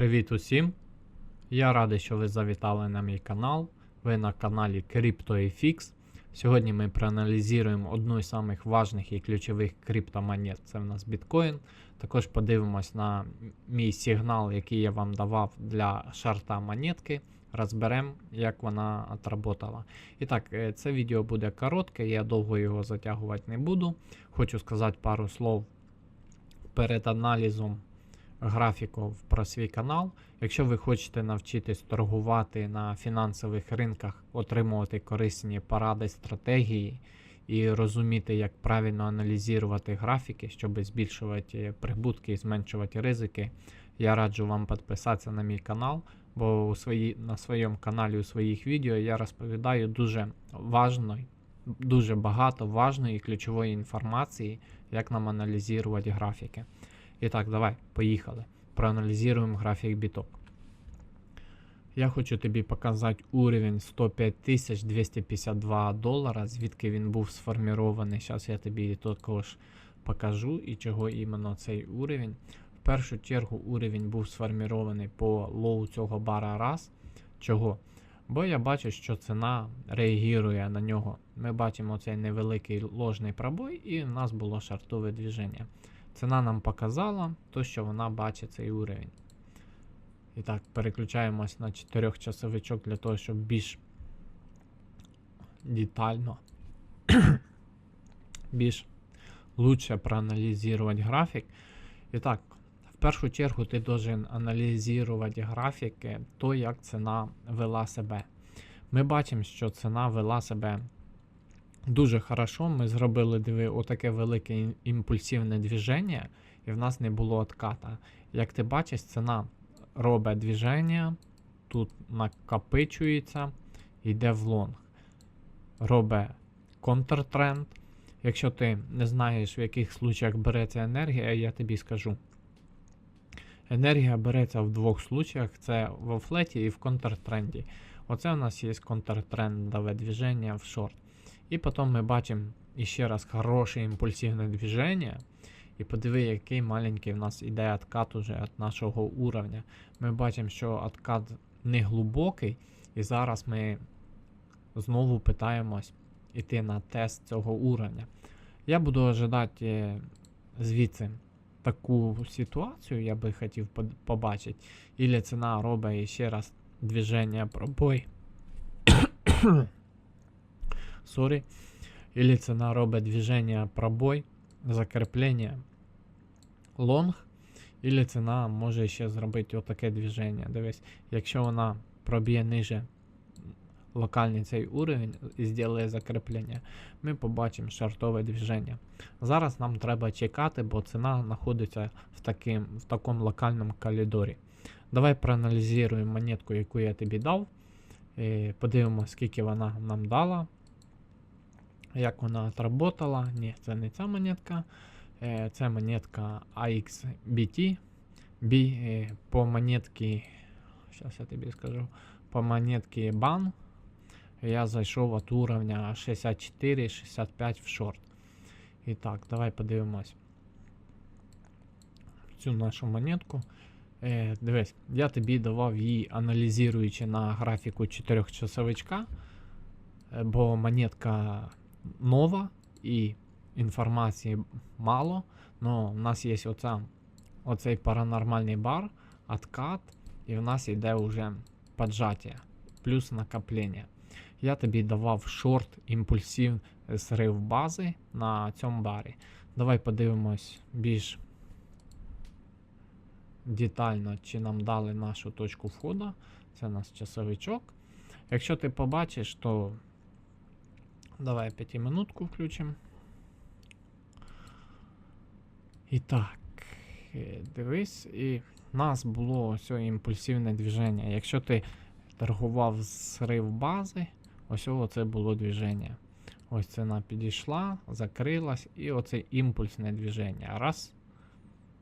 Привіт усім! Я радий, що ви завітали на мій канал. Ви на каналі CryptoFX. Сьогодні ми проаналізуємо одну із самих важних і ключових криптомонет. Це в нас біткоін. Також подивимось на мій сигнал, який я вам давав для шарта монетки. Розберемо, як вона отработала. І так, е, це відео буде коротке, я довго його затягувати не буду. Хочу сказати пару слов перед аналізом графіків про свій канал. Якщо ви хочете навчитись торгувати на фінансових ринках, отримувати корисні поради, стратегії і розуміти, як правильно аналізувати графіки, щоб збільшувати прибутки і зменшувати ризики, я раджу вам підписатися на мій канал, бо у свої, на своєму каналі у своїх відео я розповідаю дуже важної, дуже багато важної і ключової інформації, як нам аналізувати графіки. І так, давай, поїхали. Проаналізуємо графік біток. Я хочу тобі показати уровень 105 252 долара, звідки він був сформірований. Зараз я тобі також покажу і чого іменно цей уровень. В першу чергу уровень був сформірований по лоу цього бара раз. Чого? Бо я бачу, що ціна реагує на нього. Ми бачимо цей невеликий ложний пробой, і в нас було шартове движення. Ціна нам показала, то, що вона бачить цей уровень. І так, переключаємось на 4 часовичок для того, щоб більш детально, більш лучше проаналізувати графік. І так, в першу чергу ти должен аналізувати графіки, то як ціна вела себе. Ми бачимо, що ціна вела себе дуже хорошо. Ми зробили диви, отаке велике ім- імпульсивне движення, і в нас не було отката. Як ти бачиш, ціна робить движення, тут накопичується, йде в лонг. Робить контртренд. Якщо ти не знаєш, в яких случаях береться енергія, я тобі скажу. Енергія береться в двох случаях: це в флеті і в контртренді. Оце у нас є контртрендове движення в шорт. І потім ми бачимо ще раз хороше імпульсивне движення. І подиви, який маленький в нас іде откат уже від нашого уровня. Ми бачимо, що откат не глибокий, і зараз ми знову питаємось іти на тест цього уровня. Я буду ожидати е, звідси таку ситуацію, я би хотів побачити. Ілі ціна робить ще раз движення пробой. Сорі. Или ціна робить движення пробой, закріплення лонг, или ціна може ще зробити отаке движення. Дивись, якщо вона проб'є ниже локальний цей уровень і зробить закріплення, ми побачимо шартове движення. Зараз нам треба чекати, бо ціна знаходиться в, таким, в такому локальному коридорі. Давай проаналізуємо монетку, яку я тобі дав. Подивимося, скільки вона нам дала. Як вона отработала. Ні, це не ця монетка. Е, Це монетка AXBT. Е, по монетки. Зараз я тобі скажу. По монетки BAN. Я зайшов від уровня 64-65 в шорт. І так, давай подивимось цю нашу монетку. Е, дивись, я тобі давав її, аналізуючи на графіку 4 часовичка, е, бо монетка нова і інформації мало. Но в нас є оця, оцей паранормальний бар, откат, і в нас йде вже поджаття, плюс накоплення. Я тобі давав шорт імпульсив зрив бази на цьому барі. Давай подивимось більш детально, чи нам дали нашу точку входу. Це у нас часовичок. Якщо ти побачиш, то давай 5 минутку включимо. І так, е, дивись, і в нас було ось імпульсивне движення. Якщо ти торгував зрив бази, ось це було движення. Ось ціна підійшла, закрилась, і оце імпульсне движення. Раз.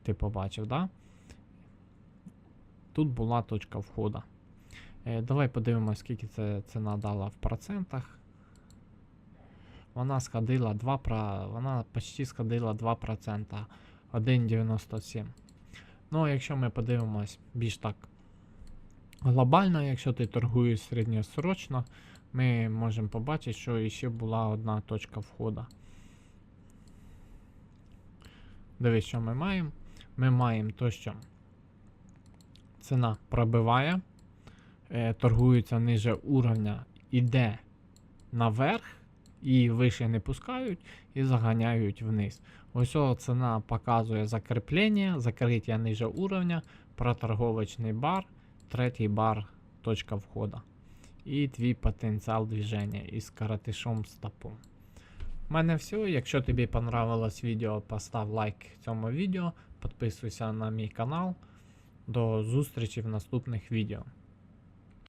Ти побачив, да? Тут була точка входу. Е, давай подивимось, скільки це ціна дала в процентах. Вона сходила 2%, вона почти сходила 2%. 1,97. Ну, якщо ми подивимось більш так глобально, якщо ти торгуєш середньосрочно, ми можемо побачити, що ще була одна точка входу. Дивись, що ми маємо. Ми маємо то, що ціна пробиває, е, торгується ниже уровня, іде наверх, і вище не пускають, і заганяють вниз. Ось ціна показує закріплення, закриття ниже уровня, проторговочний бар, третій бар, точка входу. І твій потенціал движення із коротишом стопом. У мене все. Якщо тобі понравилось відео, постав лайк цьому відео, підписуйся на мій канал. До зустрічі в наступних відео.